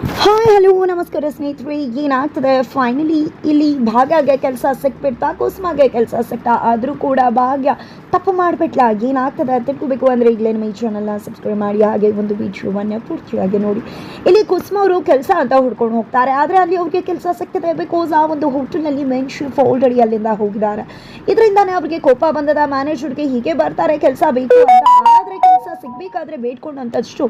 Hi hello ನಮಸ್ಕಾರ ಸ್ನೇಹಿತರೆ. ಏನಾಗ್ತದೆ? ಫೈನಲಿ ಇಲ್ಲಿ ಭಾಗ್ಯಗೆ ಕೆಲಸ ಸಿಕ್ಬಿಡ್ತಾ ಕುಸುಮಾಗೆ ಕೆಲಸ ಸಿಕ್ತಾ, ಆದರೂ ಕೂಡ ಭಾಗ್ಯ ತಪ್ಪು ಮಾಡಿಬಿಟ್ಲ? ಏನಾಗ್ತದೆ? ತಿಳ್ಕೊಬೇಕು ಅಂದರೆ ಈಗಲೇ ನಮ್ಮ ಈ ಚಾನಲ್ನ ಸಬ್ಸ್ಕ್ರೈಬ್ ಮಾಡಿ, ಹಾಗೆ ಒಂದು ವಿಡಿಯೋವನ್ನು ಪೂರ್ತಿಯಾಗಿ ನೋಡಿ. ಇಲ್ಲಿ ಕುಸುಮ ಅವರು ಕೆಲಸ ಅಂತ ಹುಡ್ಕೊಂಡು ಹೋಗ್ತಾರೆ. ಆದರೆ ಅಲ್ಲಿ ಅವ್ರಿಗೆ ಕೆಲಸ ಸಿಗ್ತದೆ ಬಿಕಾಸ್ ಆ ಒಂದು ಹೋಟೆಲ್ನಲ್ಲಿ ಮೆನ್ ಶೀಫ್ ಆಲ್ರೆಡಿ ಅಲ್ಲಿಂದ ಹೋಗಿದ್ದಾರೆ. ಇದರಿಂದಾನೇ ಅವ್ರಿಗೆ ಕೋಪ ಬಂದದ. ಮ್ಯಾನೇಜರ್ಗೆ ಹೀಗೆ ಬರ್ತಾರೆ, ಕೆಲಸ ಬೇಕು ಅಂತ. ಆದರೆ ಬೇಡ್ಕೊಂಡು ಬೇಡ್ಕೊಂಡಂತಷ್ಟು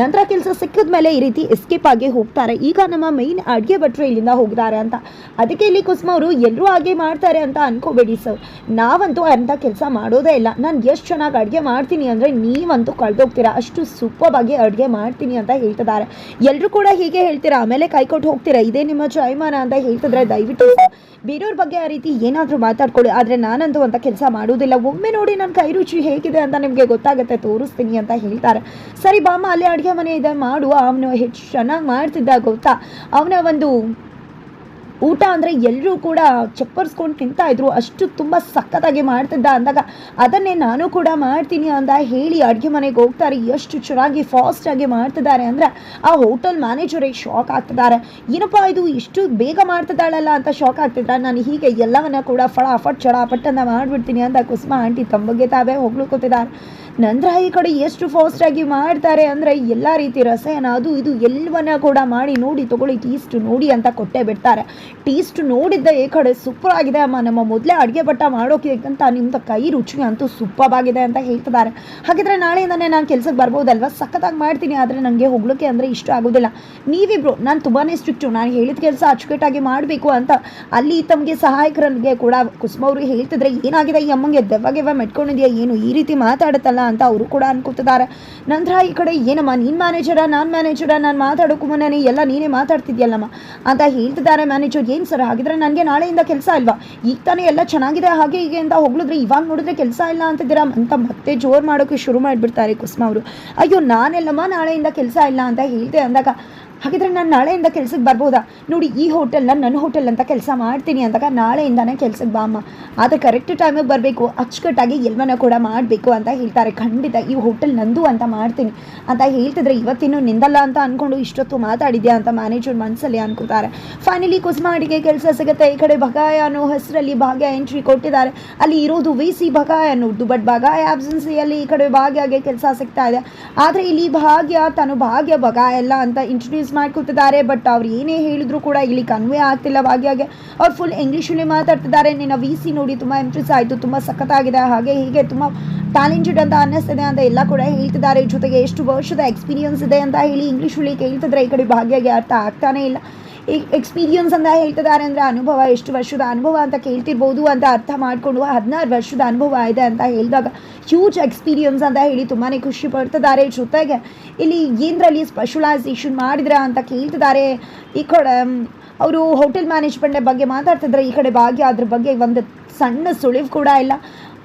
ನಂತರ ಕೆಲಸ ಸಿಕ್ಕಿದ ಮೇಲೆ ಈ ರೀತಿ ಎಸ್ಕೇಪ್ ಆಗಿ ಹೋಗ್ತಾರೆ. ಈಗ ನಮ್ಮ ಮೈನ್ ಅಡುಗೆ ಭಟ್ರು ಇಲ್ಲಿಂದ ಹೋಗಿದ್ದಾರೆ ಅಂತ. ಅದಕ್ಕೆ ಇಲ್ಲಿ ಕುಸುಮ ಅವರು ಎಲ್ಲರೂ ಹಾಗೆ ಮಾಡ್ತಾರೆ ಅಂತ ಅನ್ಕೋಬೇಡಿ ಸರ್. ನಾವಂತೂ ಅಂಥ ಕೆಲಸ ಮಾಡೋದೇ ಇಲ್ಲ. ನಾನು ಎಷ್ಟು ಚೆನ್ನಾಗಿ ಅಡುಗೆ ಮಾಡ್ತೀನಿ ಅಂದರೆ ನೀವಂತೂ ಕಳೆದೋಗ್ತೀರಾ. ಅಷ್ಟು ಸೂಪರ್ ಆಗಿ ಅಡುಗೆ ಮಾಡ್ತೀನಿ ಅಂತ ಹೇಳ್ತಿದ್ದಾರೆ. ಎಲ್ಲರೂ ಕೂಡ ಹೀಗೆ ಹೇಳ್ತೀರಾ? ಆಮೇಲೆ ಕೈಕೊಟ್ಟು ಹೋಗ್ತೀರಾ? ಇದೇ ನಿಮ್ಮ ಜಯಮಾನ ಅಂತ ಹೇಳ್ತಿದ್ರೆ ದಯವಿಟ್ಟು ಬೇರೆಯವ್ರ ಬಗ್ಗೆ ಆ ರೀತಿ ಏನಾದರೂ ಮಾತಾಡ್ಕೊಳ್ಳಿ. ಆದರೆ ನಾನಂತೂ ಅಂತ ಕೆಲಸ ಮಾಡೋದಿಲ್ಲ. ಒಮ್ಮೆ ನೋಡಿ ನನ್ನ ಕೈ ರುಚಿ ಹೇಗಿದೆ ಅಂತ ನಿಮಗೆ ಗೊತ್ತಾಗುತ್ತೆ. ತೋರಿಸ್ತೀನಿ ಅಂತ ಹೇಳ್ತಾರೆ ಸರಿ, ಬಾಮ ಅಲ್ಲೇ ಅಡುಗೆ ಮನೆ ಇದೆ, ಮಾಡು. ಅವನು ಹೆಚ್ಚು ಚೆನ್ನಾಗಿ ಮಾಡ್ತಿದ್ದ, ಗೊತ್ತಾ? ಅವನ ಒಂದು ಊಟ ಅಂದರೆ ಎಲ್ಲರೂ ಕೂಡ ಚಪ್ಪರ್ಸ್ಕೊಂಡು ತಿಂತಾ ಇದ್ರು. ಅಷ್ಟು ತುಂಬ ಸಖತ್ತಾಗಿ ಮಾಡ್ತಿದ್ದ ಅಂದಾಗ, ಅದನ್ನೇ ನಾನು ಕೂಡ ಮಾಡ್ತೀನಿ ಅಂತ ಹೇಳಿ ಅಡುಗೆ ಮನೆಗೆ ಹೋಗ್ತಾರೆ. ಎಷ್ಟು ಚೆನ್ನಾಗಿ ಫಾಸ್ಟಾಗಿ ಮಾಡ್ತಿದ್ದಾರೆ ಅಂದರೆ ಆ ಹೋಟೆಲ್ ಮ್ಯಾನೇಜರಿಗೆ ಶಾಕ್ ಆಗ್ತಿದ್ದಾರೆ. ಏನಪ್ಪ ಇದು, ಇಷ್ಟು ಬೇಗ ಮಾಡ್ತಿದ್ದಾಳಲ್ಲ ಅಂತ ಶಾಕ್ ಆಗ್ತಿದ್ದಾರೆ ನಾನು ಹೀಗೆ ಎಲ್ಲವನ್ನ ಕೂಡ ಫಟಾಫಟ್ ಚಡಾಪಟ್ಟನ್ನ ಮಾಡಿಬಿಡ್ತೀನಿ ಅಂತ ಕುಸುಮ ಆಂಟಿ ತಮ್ಮ ತಾವೇ ತಾವೇ ಹೋಗ್ಲಿಕ್ಕೋತಿದ್ದಾರೆ ನಂತರ ಈ ಕಡೆ ಎಷ್ಟು ಫಾಸ್ಟಾಗಿ ಮಾಡ್ತಾರೆ ಅಂದರೆ ಎಲ್ಲ ರೀತಿ ರಸಾಯನ ಅದು ಇದು ಎಲ್ಲವನ್ನ ಕೂಡ ಮಾಡಿ ನೋಡಿ ತಗೊಳ್ಳಿ ಟೀಸ್ಟ್ ನೋಡಿ ಅಂತ ಕೊಟ್ಟೆ ಬಿಡ್ತಾರೆ. ಟೀಸ್ಟ್ ನೋಡಿದ್ದ ಈ ಕಡೆ ಸೂಪರ್ ಆಗಿದೆ ಅಮ್ಮ. ನಮ್ಮ ಮೊದಲೇ ಅಡುಗೆ ಭಟ್ಟ ಅಂತ ನಿಮ್ಮದು ಕೈ ರುಚಿ ಅಂತೂ ಆಗಿದೆ ಅಂತ ಹೇಳ್ತಿದ್ದಾರೆ. ಹಾಗಿದ್ರೆ ನಾಳೆಯಿಂದನೇ ನಾನು ಕೆಲಸಕ್ಕೆ ಬರ್ಬೋದಲ್ವಾ? ಸಖತ್ತಾಗಿ ಮಾಡ್ತೀನಿ, ಆದರೆ ನನಗೆ ಹೋಗ್ಲಿಕ್ಕೆ ಅಂದರೆ ಇಷ್ಟ ಆಗೋದಿಲ್ಲ. ನೀವಿಬ್ರು, ನಾನು ತುಂಬಾ ಸ್ಟ್ರಿಕ್ಟು ನಾನು ಹೇಳಿದ ಕೆಲಸ ಅಚ್ಚುಕಟ್ಟಾಗಿ ಮಾಡಬೇಕು ಅಂತ ಅಲ್ಲಿ ತಮಗೆ ಸಹಾಯಕರನಿಗೆ ಕೂಡ ಕುಸುಮ ಅವರು ಹೇಳ್ತಿದ್ರೆ ಏನಾಗಿದೆ? ಈ ಅಮ್ಮಂಗೆ ದೆವ್ವ ಗೆವ್ವ ಮೆಟ್ಕೊಂಡಿದ್ಯಾ? ಏನು ಈ ರೀತಿ ಮಾತಾಡುತ್ತಲ್ಲ? ಅಂತ ಅವರು ಕೂಡ ಅನ್ಕೋತಿದ್ದಾರೆ. ನಂತರ ಈ ಕಡೆ, ಏನಮ್ಮ, ನೀನು ಮ್ಯಾನೇಜರ ನಾನು ಮ್ಯಾನೇಜರ ನಾನು ಮಾತಾಡೋಕ್ಕೂ ಮುನ್ನೇ ಎಲ್ಲ ನೀನೇ ಮಾತಾಡ್ತಿದ್ಯಲ್ಲಮ್ಮ? ಅಂತ ಹೇಳ್ತಿದ್ದಾರೆ ಮ್ಯಾನೇಜರ್ ಏನು ಸರ್ ಹಾಗಿದ್ರೆ ನನಗೆ ನಾಳೆಯಿಂದ ಕೆಲಸ ಇಲ್ವಾ ಈಗ ತಾನೇ ಎಲ್ಲ ಚೆನ್ನಾಗಿದೆ, ಹಾಗೆ ಹೀಗೆ ಅಂತ ಹೊಗಳಿದ್ರೆ ಇವಾಗ ನೋಡಿದ್ರೆ ಕೆಲಸ ಇಲ್ಲ ಅಂತಿದ್ದೀರಾ? ಅಂತ ಮತ್ತೆ ಜೋರು ಮಾಡೋಕ್ಕೆ ಶುರು ಮಾಡಿಬಿಡ್ತಾರೆ ಕುಸ್ಮ ಅವರು. ಅಯ್ಯೋ, ನಾನೆಲ್ಲಮ್ಮ ನಾಳೆಯಿಂದ ಕೆಲಸ ಇಲ್ಲ ಅಂತ ಹೇಳ್ದೆ ಅಂದಾಗ ಹಾಗಿದ್ರೆ ನಾನು ನಾಳೆಯಿಂದ ಕೆಲ್ಸಕ್ಕೆ ಬರ್ಬೋದಾ? ನೋಡಿ, ಈ ಹೋಟೆಲ್ನ ನನ್ನ ಹೋಟೆಲ್ ಅಂತ ಕೆಲಸ ಮಾಡ್ತೀನಿ ಅಂದಾಗ ನಾಳೆಯಿಂದಾನೇ ಕೆಲ್ಸಕ್ಕೆ ಬಾ ಅಮ್ಮ. ಆದರೆ ಕರೆಕ್ಟ್ ಟೈಮಿಗೆ ಬರಬೇಕು, ಅಚ್ಚುಕಟ್ಟಾಗಿ ಎಲ್ಲವನ್ನ ಕೂಡ ಮಾಡಬೇಕು ಅಂತ ಹೇಳ್ತಾರೆ. ಖಂಡಿತ ಈ ಹೋಟೆಲ್ ನಂದು ಅಂತ ಮಾಡ್ತೀನಿ. ಅಂತ ಹೇಳ್ತಿದ್ರೆ ಇವತ್ತಿನೂ ನಿಂದಲ್ಲ ಅಂತ ಅಂದ್ಕೊಂಡು ಇಷ್ಟೊತ್ತು ಮಾತಾಡಿದ್ಯಾ ಅಂತ ಮ್ಯಾನೇಜರ್ ಮನಸ್ಸಲ್ಲಿ ಅನ್ಕೋತಾರೆ. ಫೈನಲಿ ಕುಸ್ಮಾಡಿಗೆ ಕೆಲಸ ಸಿಗುತ್ತೆ. ಈ ಕಡೆ ಬಗಾಯ ಅನ್ನೋ ಹೆಸರಲ್ಲಿ ಭಾಗ್ಯ ಎಂಟ್ರಿ ಕೊಟ್ಟಿದ್ದಾರೆ. ಅಲ್ಲಿ ಇರೋದು ವಿ ಸಿ ಬಗಾಯ ಅನ್ನೋದು ಬಟ್ ಬಗಾಯ ಆಬ್ಸೆನ್ಸಿಯಲ್ಲಿ ಈ ಕಡೆ ಭಾಗ್ಯಗೆ ಕೆಲಸ ಸಿಗ್ತಾ ಇದೆ. ಆದರೆ ಇಲ್ಲಿ ಭಾಗ್ಯ, ತಾನು ಭಾಗ್ಯ ಬಗಾಯ ಎಲ್ಲ ಅಂತ ಇಂಟ್ರೊಡ್ಯೂಸ್ ಮಾಡ್ಕೊತಿದ್ದಾರೆ ಬಟ್ ಅವ್ರು ಏನೇ ಹೇಳಿದ್ರು ಕೂಡ ಇಲ್ಲಿ ಕನ್ವೇ ಆಗ್ತಿಲ್ಲ. ಹಾಗೆ ಅವ್ರು ಫುಲ್ ಇಂಗ್ಲೀಷಲ್ಲಿ ಮಾತಾಡ್ತಿದ್ದಾರೆ. ನಿನ್ನ ವಿ ಸಿ ನೋಡಿ ತುಂಬ ಇಂಪ್ರೆಸ್ ಆಯಿತು, ತುಂಬ ಸಖತ್ತಾಗಿದೆ. ಹಾಗೆ ಹೀಗೆ ತುಂಬ ಟ್ಯಾಲೆಂಟೆಡ್ ಅಂತ ಅನ್ನಿಸ್ತಿದೆ ಅಂತ ಎಲ್ಲ ಕೂಡ ಹೇಳ್ತಿದ್ದಾರೆ. ಜೊತೆಗೆ ಎಷ್ಟು ವರ್ಷದ ಎಕ್ಸ್ಪೀರಿಯನ್ಸ್ ಇದೆ ಅಂತ ಹೇಳಿ ಇಂಗ್ಲೀಷಲ್ಲಿ ಕೇಳ್ತಿದ್ರೆ ಈ ಕಡೆ ಭಾಗ್ಯಗೆ ಅರ್ಥ ಆಗ್ತಾನೇ ಇಲ್ಲ. ಎಕ್ಸ್ಪೀರಿಯನ್ಸ್ ಅಂತ ಹೇಳ್ತಿದ್ದಾರೆ ಅಂದರೆ ಅನುಭವ, ಎಷ್ಟು ವರ್ಷದ ಅನುಭವ ಅಂತ ಕೇಳ್ತಿರ್ಬೋದು ಅಂತ ಅರ್ಥ ಮಾಡಿಕೊಂಡು ಹದಿನಾರು ವರ್ಷದ ಅನುಭವ ಇದೆ ಅಂತ ಹೇಳಿದಾಗ ಹ್ಯೂಜ್ ಎಕ್ಸ್ಪೀರಿಯನ್ಸ್ ಅಂತ ಹೇಳಿ ತುಂಬಾ ಖುಷಿ ಪಡ್ತಿದ್ದಾರೆ. ಜೊತೆಗೆ ಇಲ್ಲಿ ಏನರಲ್ಲಿ ಸ್ಪೆಷಲೈಸೇಷನ್ ಮಾಡಿದ್ರ ಅಂತ ಕೇಳ್ತಿದ್ದಾರೆ. ಈ ಕಡೆ ಅವರು ಹೋಟೆಲ್ ಮ್ಯಾನೇಜ್ಮೆಂಟ್ ಬಗ್ಗೆ ಮಾತಾಡ್ತಿದ್ರೆ ಈ ಕಡೆ ಭಾಗ್ಯ ಅದ್ರ ಬಗ್ಗೆ ಒಂದು ಸಣ್ಣ ಸುಳಿವು ಕೂಡ ಇಲ್ಲ.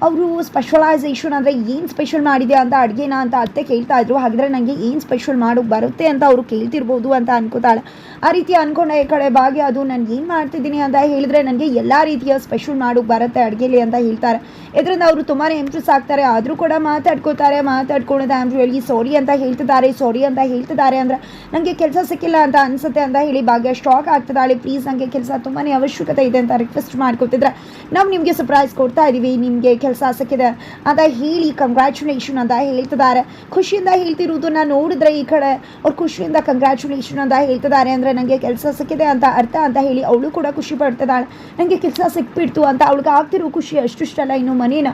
ಅವರು ಸ್ಪೆಷಲೈಸೇಷನ್ ಅಂದರೆ ಏನು ಸ್ಪೆಷಲ್ ಮಾಡಿದೆ ಅಂತ ಅಡುಗೆನ ಅಂತ ಅತ್ತೆ ಕೇಳ್ತಾ ಇದ್ರು. ಹಾಗಿದ್ರೆ ನನಗೆ ಏನು ಸ್ಪೆಷಲ್ ಮಾಡೋಕ್ಕೆ ಬರುತ್ತೆ ಅಂತ ಅವರು ಕೇಳ್ತಿರ್ಬೋದು ಅಂತ ಅನ್ಕೋತಾಳೆ. ಆ ರೀತಿ ಅಂದ್ಕೊಂಡೆ ಈ ಕಡೆ ಭಾಗ್ಯ ಅದು ನಾನು ಏನು ಮಾಡ್ತಿದ್ದೀನಿ ಅಂತ ಹೇಳಿದ್ರೆ ನನಗೆ ಎಲ್ಲ ರೀತಿಯ ಸ್ಪೆಷಲ್ ಮಾಡೋಕ್ಕೆ ಬರುತ್ತೆ ಅಡುಗೆಲಿ ಅಂತ ಹೇಳ್ತಾರೆ. ಇದರಿಂದ ಅವರು ತುಂಬಾ ಇಂಪ್ರೆಸ್ ಆಗ್ತಾರೆ. ಆದರೂ ಕೂಡ ಮಾತಾಡ್ಕೋತಾರೆ ಮಾತಾಡ್ಕೊಳೋದು ಆಮ್ ರಿಯಲಿ ಸಾರಿ ಅಂತ ಹೇಳ್ತಿದ್ದಾರೆ ಸಾರಿ ಅಂತ ಹೇಳ್ತಿದ್ದಾರೆ ಅಂದರೆ ನನಗೆ ಕೆಲಸ ಸಿಕ್ಕಿಲ್ಲ ಅಂತ ಅನಿಸುತ್ತೆ ಅಂತ ಹೇಳಿ ಭಾಗ್ಯ ಸ್ಟಾಕ್ ಆಗ್ತಿದ್ದಾಳೆ. ಪ್ಲೀಸ್ ನನಗೆ ಕೆಲಸ ತುಂಬಾ ಅವಶ್ಯಕತೆ ಇದೆ ಅಂತ ರಿಕ್ವೆಸ್ಟ್ ಮಾಡ್ಕೊತಿದ್ರೆ ನಾವು ನಿಮಗೆ ಸರ್ಪ್ರೈಸ್ ಕೊಡ್ತಾ ಇದ್ದೀವಿ ನಿಮಗೆ ಕೆಲಸ ಸಿಕ್ಕಿದೆ ಅಂತ ಹೇಳಿ ಕಂಗ್ರ್ಯಾಚುಲೇಷನ್ ಅಂತ ಹೇಳ್ತಿದ್ದಾರೆ. ಖುಷಿಯಿಂದ ಹೇಳ್ತಿರೋದನ್ನ ನೋಡಿದ್ರೆ ಈ ಕಡೆ ಅವ್ರು ಖುಷಿಯಿಂದ ಕಂಗ್ರ್ಯಾಚುಲೇಷನ್ ಅಂತ ಹೇಳ್ತಿದ್ದಾರೆ ಅಂದರೆ ನನಗೆ ಕೆಲಸ ಸಿಕ್ಕಿದೆ ಅಂತ ಅರ್ಥ ಅಂತ ಹೇಳಿ ಅವಳು ಕೂಡ ಖುಷಿ ಪಡ್ತಿದ್ದಾಳೆ. ನನಗೆ ಕೆಲಸ ಸಿಕ್ಬಿಡ್ತು ಅಂತ ಅವಳಿಗೆ ಆಗ್ತಿರೋ ಖುಷಿ ಅಷ್ಟಿಷ್ಟಲ್ಲ ಇನ್ನು ಮನೇನ.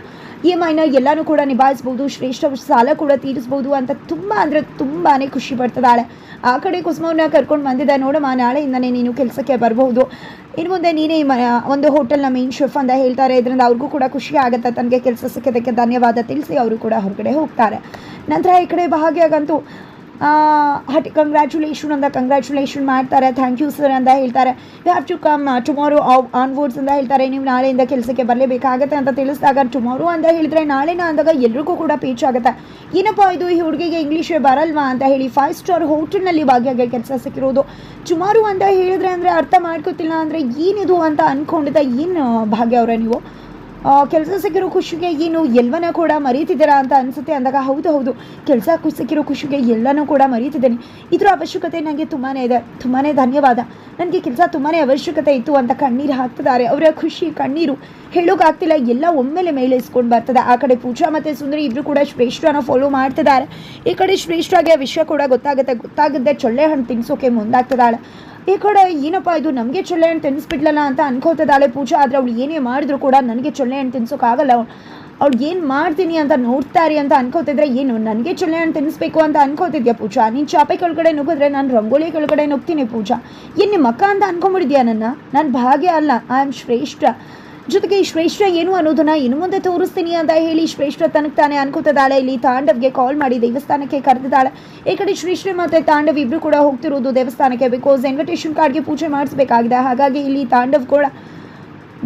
ಇ ಎಂ ಐನ ಎಲ್ಲನೂ ಕೂಡ ನಿಭಾಯಿಸ್ಬೋದು, ಶ್ರೇಷ್ಠ ಸಾಲ ಕೂಡ ತೀರಿಸ್ಬೋದು ಅಂತ ತುಂಬ ಅಂದರೆ ತುಂಬಾ ಖುಷಿ ಪಡ್ತಿದ್ದಾಳೆ. ಆ ಕಡೆ ಕುಸುಮವನ್ನ ಕರ್ಕೊಂಡು ಬಂದಿದ್ದೆ ನೋಡಮ್ಮ, ನಾಳೆಯಿಂದನೇ ನೀನು ಕೆಲಸಕ್ಕೆ ಬರ್ಬೋದು ಇನ್ನು ಮುಂದೆ ನೀನೇ ಒಂದು ಹೋಟೆಲ್ನ ಮೇನ್ ಶೆಫ್ ಅಂತ ಹೇಳ್ತಾರೆ. ಇದರಿಂದ ಅವ್ರಿಗೂ ಕೂಡ ಖುಷಿ ಆಗುತ್ತೆ. ತನಗೆ ಕೆಲಸ ಸಿಕ್ಕಿದ್ದಕ್ಕೆ ಧನ್ಯವಾದ ತಿಳಿಸಿ, ಅವರು ಕೂಡ ಹೊರಗಡೆ ಹೋಗ್ತಾರೆ. ನಂತರ ಈ ಕಡೆ ಭಾಗ್ಯಾಗಂತೂ ಹಟ್ ಕಂಗ್ರ್ಯಾಚುಲೇಷನ್ ಅಂತ ಕಂಗ್ರ್ಯಾಚುಲೇಷನ್ ಮಾಡ್ತಾರೆ. ಥ್ಯಾಂಕ್ ಯು ಸರ್ ಅಂತ ಹೇಳ್ತಾರೆ. You have to come tomorrow onwards ಅಂತ ಹೇಳ್ತಾರೆ. ನೀವು ನಾಳೆಯಿಂದ ಕೆಲಸಕ್ಕೆ ಬರಲೇಬೇಕಾಗತ್ತೆ ಅಂತ ತಿಳಿಸಿದಾಗ ಟುಮಾರೋ ಅಂತ ಹೇಳಿದ್ರೆ ನಾಳೆನ ಅಂದಾಗ ಎಲ್ರಿಗೂ ಕೂಡ ಪೇಚ್ ಆಗುತ್ತೆ. ಏನಪ್ಪ ಇದು? ಈ ಹುಡುಗಿಗೆ ಇಂಗ್ಲೀಷೇ ಬರಲ್ವಾ ಅಂತ ಹೇಳಿ ಫೈವ್ ಸ್ಟಾರ್ ಹೋಟೆಲ್ನಲ್ಲಿ ಭಾಗ್ಯಗೆ ಕೆಲಸ ಸಿಕ್ಕಿರೋದು. ಟುಮಾರೋ ಅಂತ ಹೇಳಿದ್ರೆ ಅಂದರೆ ಅರ್ಥ ಮಾಡ್ಕೋತಿಲ್ಲ ಅಂದರೆ ಏನಿದು ಅಂತ ಅಂದ್ಕೊಂಡಿದ್ದ ಏನು, ಭಾಗ್ಯ ಅವರೇ ನೀವು? ಕೆಲಸ ಸಿಕ್ಕಿರೋ ಖುಷಿಗೆ ಏನು ಎಲ್ಲವನ್ನ ಕೂಡ ಮರೀತಿದ್ದೀರಾ ಅಂತ ಅನಿಸುತ್ತೆ ಅಂದಾಗ ಹೌದು ಹೌದು. ಕೆಲಸ ಸಿಕ್ಕಿರೋ ಖುಷಿಗೆ ಎಲ್ಲನೂ ಕೂಡ ಮರೀತಿದ್ದೀನಿ. ಇದರ ಅವಶ್ಯಕತೆ ನನಗೆ ತುಂಬಾ ಇದೆ. ತುಂಬಾ ಧನ್ಯವಾದ. ನನಗೆ ಕೆಲಸ ತುಂಬಾ ಅವಶ್ಯಕತೆ ಇತ್ತು ಅಂತ ಕಣ್ಣೀರು ಹಾಕ್ತಿದ್ದಾರೆ. ಅವರ ಖುಷಿ, ಕಣ್ಣೀರು ಹೇಳೋಕ್ಕಾಗ್ತಿಲ್ಲ ಎಲ್ಲ ಒಮ್ಮೆಲೆ ಮೇಲೆ ಇಸ್ಕೊಂಡು ಬರ್ತದೆ. ಆ ಕಡೆ ಪೂಜಾ ಮತ್ತು ಸುಂದರಿ ಇಬ್ಬರು ಕೂಡ ಶ್ರೇಷ್ಠನ ಫಾಲೋ ಮಾಡ್ತಿದ್ದಾರೆ. ಈ ಕಡೆ ಶ್ರೇಷ್ಠಗೆ ವಿಷಯ ಕೂಡ ಗೊತ್ತಾಗುತ್ತೆ. ಗೊತ್ತಾಗದೆ ಚೊಳ್ಳೆ ಹಣ್ಣು ತಿನ್ಸೋಕೆ ಮುಂದಾಗ್ತಿದ್ದಾಳೆ. ಈ ಕಡೆ ಏನಪ್ಪ ಇದು ನಮಗೆ ಚೊಳ್ಳೆ ಹಣ್ಣು ತಿನ್ನಿಸ್ಬಿಡ್ಲಲ್ಲ ಅಂತ ಅನ್ಕೋತದಾಳೆ ಪೂಜಾ, ಆದರೆ ಅವಳು ಏನೇ ಮಾಡಿದ್ರು ಕೂಡ ನನಗೆ ಚೊಳ್ಳೆ ಹಣ್ಣು ತಿನ್ಸೋಕ್ಕಾಗಲ್ಲ ಅವ್ಳು ಏನು ಮಾಡ್ತೀನಿ ಅಂತ ನೋಡ್ತಾರೆ ಅಂತ ಅನ್ಕೋತಿದ್ರೆ ಏನು, ನನಗೆ ಚೊಳ್ಳೆ ಹಣ್ಣು ತಿನ್ನಿಸ್ಬೇಕು ಅಂತ ಅನ್ಕೋತಿದ್ಯಾ ಪೂಜಾ? ನೀನು ಚಾಪೆ ಕೆಳಗಡೆ ನುಗ್ಗಿದ್ರೆ ನಾನು ರಂಗೋಲಿ ಕೆಳಗಡೆ ನುಗ್ತೀನಿ ಪೂಜಾ. ಏನು ನಿಮ್ಮ ಅಕ್ಕ ಅಂತ ಅನ್ಕೊಂಬಿಡಿದ್ಯಾ ನನ್ನ? ನಾನು ಭಾಗ್ಯ ಅಲ್ಲ ಐ ಆಮ್ ಶ್ರೇಷ್ಠ. ಜೊತೆಗೆ ಶ್ರೇಷ್ಠ ಏನು ಅನ್ನೋದನ್ನ ಇನ್ನು ಮುಂದೆ ತೋರಿಸ್ತೀನಿ ಅಂತ ಹೇಳಿ ಶ್ರೇಷ್ಠ ತನಕ ತಾನೇ ಅನ್ಕೋತಿದ್ದಾಳೆ. ಇಲ್ಲಿ ತಾಂಡವ್ಗೆ ಕಾಲ್ ಮಾಡಿ ದೇವಸ್ಥಾನಕ್ಕೆ ಕರೆದಿದ್ದಾಳೆ. ಈ ಕಡೆ ಶ್ರೇಷ್ಠ ಮತ್ತೆ ತಾಂಡವ್ ಇಬ್ರು ಕೂಡ ಹೋಗ್ತಿರೋದು ದೇವಸ್ಥಾನಕ್ಕೆ ಬಿಕಾಸ್ ಇನ್ವಿಟೇಷನ್ ಕಾರ್ಡ್ಗೆ ಪೂಜೆ ಮಾಡಿಸ್ಬೇಕಾಗಿದೆ. ಹಾಗಾಗಿ ಇಲ್ಲಿ ತಾಂಡವ್ ಕೂಡ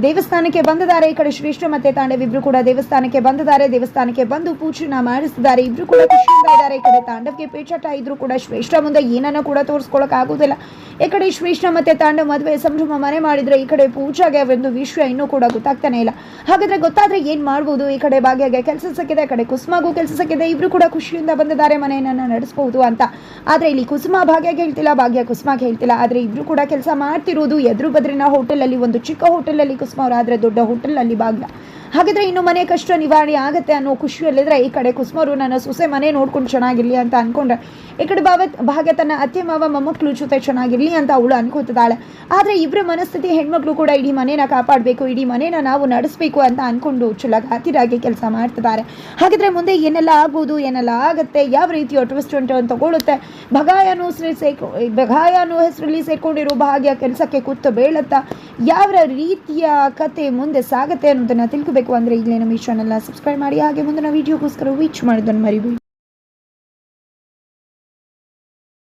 ದೇವಸ್ಥಾನಕ್ಕೆ ಬಂದಿದ್ದಾರೆ. ಈ ಕಡೆ ಶ್ರೇಷ್ಠ ಮತ್ತೆ ತಾಂಡವ್ ಇಬ್ರು ಕೂಡ ದೇವಸ್ಥಾನಕ್ಕೆ ಬಂದಿದ್ದಾರೆ. ದೇವಸ್ಥಾನಕ್ಕೆ ಬಂದು ಪೂಜೆನ ಮಾಡಿಸಿದ್ದಾರೆ ಇಬ್ರು ಕೂಡ ಖುಷಿಯಿಂದ ಇದ್ದಾರೆ. ಈ ಕಡೆ ತಾಂಡವ್ಗೆ ಪೇಚಾಟ ಇದ್ರು ಕೂಡ ಶ್ರೇಷ್ಠ ಮುಂದೆ ಏನನ್ನ ಕೂಡ ತೋರಿಸ್ಕೊಳಕ್ ಆಗುದಿಲ್ಲ. ಈ ಕಡೆ ಶ್ರೇಷ್ಠ ಮತ್ತೆ ತಾಂಡವ ಮದುವೆ ಸಂಭ್ರಮ ಮನೆ ಮಾಡಿದ್ರೆ ಈ ಕಡೆ ಪೂಜಾಗೆ ಒಂದು ವಿಷಯ ಇನ್ನೂ ಕೂಡ ಗೊತ್ತಾಗ್ತಾನೆ ಇಲ್ಲ. ಹಾಗಾದ್ರೆ ಗೊತ್ತಾದ್ರೆ ಏನ್ ಮಾಡ್ಬೋದು? ಈ ಕಡೆ ಭಾಗ್ಯಗೆ ಕೆಲಸ ಸಿಕ್ಕಿದೆ ಕಡೆ ಕುಸುಮಾಗೂ ಕೆಲಸ ಸಿಕ್ಕಿದೆ. ಇಬ್ರು ಕೂಡ ಖುಷಿಯಿಂದ ಬಂದಿದ್ದಾರೆ, ಮನೆಯನ್ನ ನಡೆಸಬಹುದು ಅಂತ. ಆದ್ರೆ ಇಲ್ಲಿ ಕುಸುಮ ಭಾಗ್ಯಗೆ ಹೇಳ್ತಿಲ್ಲ, ಭಾಗ್ಯ ಕುಸುಮಾಗೆ ಹೇಳ್ತಿಲ್ಲ. ಆದ್ರೆ ಇಬ್ರು ಕೂಡ ಕೆಲಸ ಮಾಡ್ತಿರೋದು ಎದುರು ಬದ್ರಿನ ಹೋಟೆಲ್ ಅಲ್ಲಿ, ಒಂದು ಚಿಕ್ಕ ಹೋಟೆಲಲ್ಲಿ ಕುಸುಮ ಅವ್ರು ಆದ್ರೆ ದೊಡ್ಡ ಹೋಟೆಲಲ್ಲಿ ಭಾಗ್ಯ. ಹಾಗಾದ್ರೆ ಇನ್ನು ಮನೆ ಕಷ್ಟ ನಿವಾರಣೆ ಆಗುತ್ತೆ ಅನ್ನೋ ಖುಷಿಯಲ್ಲಿದ್ರೆ ಈ ಕಡೆ ಕುಸುಮರು ನನ್ನ ಸೊಸೆ ಮನೆ ನೋಡ್ಕೊಂಡು ಚೆನ್ನಾಗಿರ್ಲಿ ಅಂತ ಅನ್ಕೊಂಡ್ರೆ, ಈ ಕಡೆ ಭಾವತ್ ಭಾಗ್ಯ ತನ್ನ ಅತ್ತೆ ಮಾವ ಮೊಮ್ಮಕ್ಕಳು ಜೊತೆ ಚೆನ್ನಾಗಿರ್ಲಿ ಅಂತ ಅವಳು ಅನ್ಕೋತಿದ್ದಾಳೆ. ಆದರೆ ಇಬ್ಬರ ಮನಸ್ಥಿತಿ ಹೆಣ್ಮಕ್ಳು ಕೂಡ ಇಡೀ ಮನೇನ ಕಾಪಾಡಬೇಕು, ಇಡೀ ಮನೇನ ನಾವು ನಡೆಸಬೇಕು ಅಂತ ಅನ್ಕೊಂಡು ಚುಲಗಾತಿರಾಗಿ ಕೆಲಸ ಮಾಡ್ತಿದ್ದಾರೆ. ಹಾಗಿದ್ರೆ ಮುಂದೆ ಏನೆಲ್ಲ ಆಗ್ಬೋದು, ಏನೆಲ್ಲ ಆಗುತ್ತೆ, ಯಾವ ರೀತಿಯ ಟ್ವಿಸ್ಟ್ ಉಂಟು ಅಂತ ತಗೊಳುತ್ತೆ. ಹೆಸರು ಸೇರ್ಕೊ ಹೆಸರಲ್ಲಿ ಸೇರ್ಕೊಂಡಿರೋ ಭಾಗ್ಯ ಕೆಲಸಕ್ಕೆ ಕೂತು ಬೀಳುತ್ತಾ, ಯಾವ ರೀತಿಯ ಕತೆ ಮುಂದೆ ಸಾಗುತ್ತೆ ಅನ್ನೋದನ್ನು ತಿಳ್ಕೋಬೇಕು. ಅಂದರೆ ಈಗಲೇ ನಮ್ಮ ಈ ಚಾನಲ್ನ ಸಬ್ಸ್ಕ್ರೈಬ್ ಮಾಡಿ. ಹಾಗೆ ಮುಂದಿನ ವೀಡಿಯೋಗೋಸ್ಕರ ವೀಚ್ ಮಾಡೋದನ್ನು ಮರಿಬೇಡಿ.